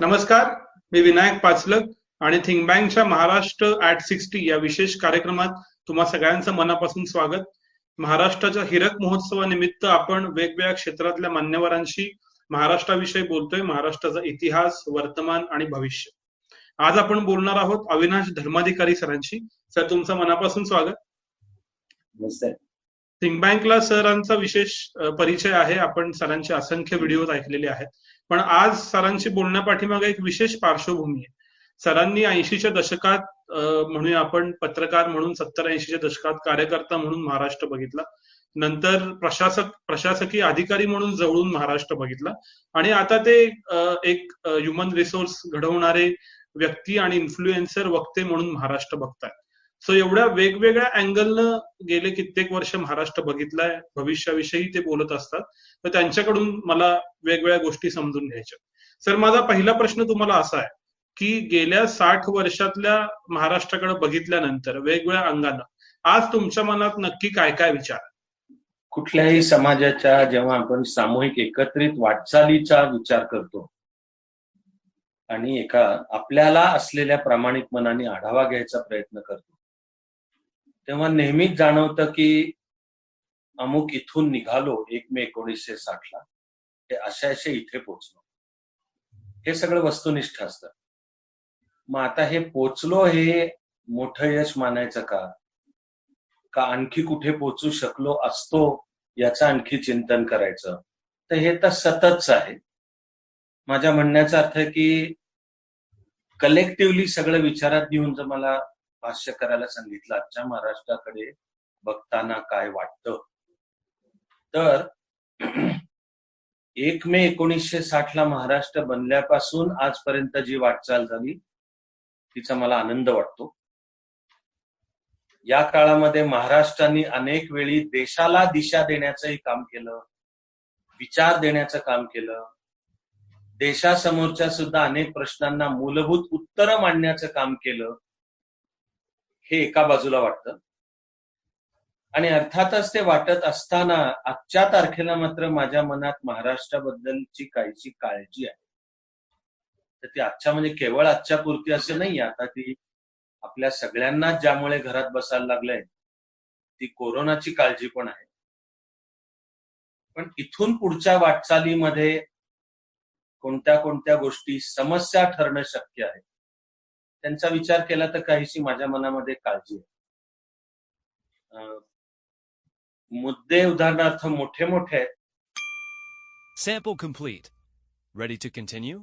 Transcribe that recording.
नमस्कार मी विनायक पाचलक आणि थिंक बँकच्या महाराष्ट्र ऍट सिक्स्टी या विशेष कार्यक्रमात तुम्हा सगळ्यांचं मनापासून स्वागत. महाराष्ट्राच्या हिरक महोत्सवानिमित्त आपण वेगवेगळ्या क्षेत्रातल्या मान्यवरांशी महाराष्ट्राविषयी बोलतोय महाराष्ट्राचा इतिहास वर्तमान आणि भविष्य. आज आपण बोलणार आहोत अविनाश धर्माधिकारी सरांशी. सर तुमचं मनापासून स्वागत. थिंक बँकला सरांचा विशेष परिचय आहे. आपण सरांचे असंख्य व्हिडिओ ऐकलेले आहेत. पण आज सरांशी बोलण्यापाठीमागे एक विशेष पार्श्वभूमी आहे. सरांनी ऐंशीच्या दशकात म्हणूया आपण पत्रकार म्हणून सत्तर ऐंशीच्या दशकात कार्यकर्ता म्हणून महाराष्ट्र बघितला. नंतर प्रशासक प्रशासकीय अधिकारी म्हणून जवळून महाराष्ट्र बघितला. आणि आता ते एक ह्युमन रिसोर्स घडवणारे व्यक्ती आणि इन्फ्लुएन्सर वक्ते म्हणून महाराष्ट्र बघतायत. सो एवढ्या वेगवेगळ्या अँगलनं गेले कित्येक वर्ष महाराष्ट्र बघितलाय. भविष्याविषयी ते बोलत असतात. तर त्यांच्याकडून मला वेगवेगळ्या गोष्टी समजून घ्यायच्या. सर माझा पहिला प्रश्न तुम्हाला असा आहे की गेल्या साठ वर्षातल्या महाराष्ट्राकडे बघितल्यानंतर वेगवेगळ्या अंगानं आज तुमच्या मनात नक्की काय काय विचार कुठल्याही समाजाच्या जेव्हा आपण सामूहिक एकत्रित वाटचालीचा विचार करतो आणि एका आपल्याला असलेल्या प्रामाणिक मनाने आढावा घ्यायचा प्रयत्न करतो तेव्हा नेहमीच जाणवतं की अमुक इथून निघालो एक मे एकोणीसशे साठ ला. ते अशा अशा इथे पोचलो हे सगळं वस्तुनिष्ठ असतं. मग आता हे पोचलो हे मोठं यश मानायचं का? का आणखी कुठे पोचू शकलो असतो याचं आणखी चिंतन करायचं? तर हे तर सततच आहे. माझ्या म्हणण्याचा अर्थ आहे की कलेक्टिव्हली सगळं विचारात घेऊन जर मला भाष्य करायला सांगितलं आजच्या महाराष्ट्राकडे बघताना काय वाटतं? तर एक मे एकोणीसशे साठला महाराष्ट्र बनल्यापासून आजपर्यंत जी वाटचाल झाली तिचा मला आनंद वाटतो. या काळामध्ये महाराष्ट्राने अनेक वेळी देशाला दिशा देण्याचंही काम केलं विचार देण्याचं काम केलं. देशासमोरच्या सुद्धा अनेक प्रश्नांना मूलभूत उत्तरं मांडण्याचं काम केलं. हे एका बाजूला वाटतं. आणि अर्थातच ते वाटत असताना आजच्या तारखेला मात्र माझ्या मनात महाराष्ट्राबद्दलची काहीची काळजी आहे. तर ती आजच्या म्हणजे केवळ आजच्या पुरती असं नाही आता ती आपल्या सगळ्यांनाच ज्यामुळे घरात बसायला लागलंय ती कोरोनाची काळजी पण आहे. पण इथून पुढच्या वाटचालीमध्ये कोणत्या कोणत्या गोष्टी समस्या ठरणं शक्य आहे? त्यांचा विचार केला तर काहीशी माझ्या मनामध्ये काळजी आहे अं, मुद्दे उदाहरणार्थ मोठे मोठे आहेत Sample complete. Ready to continue?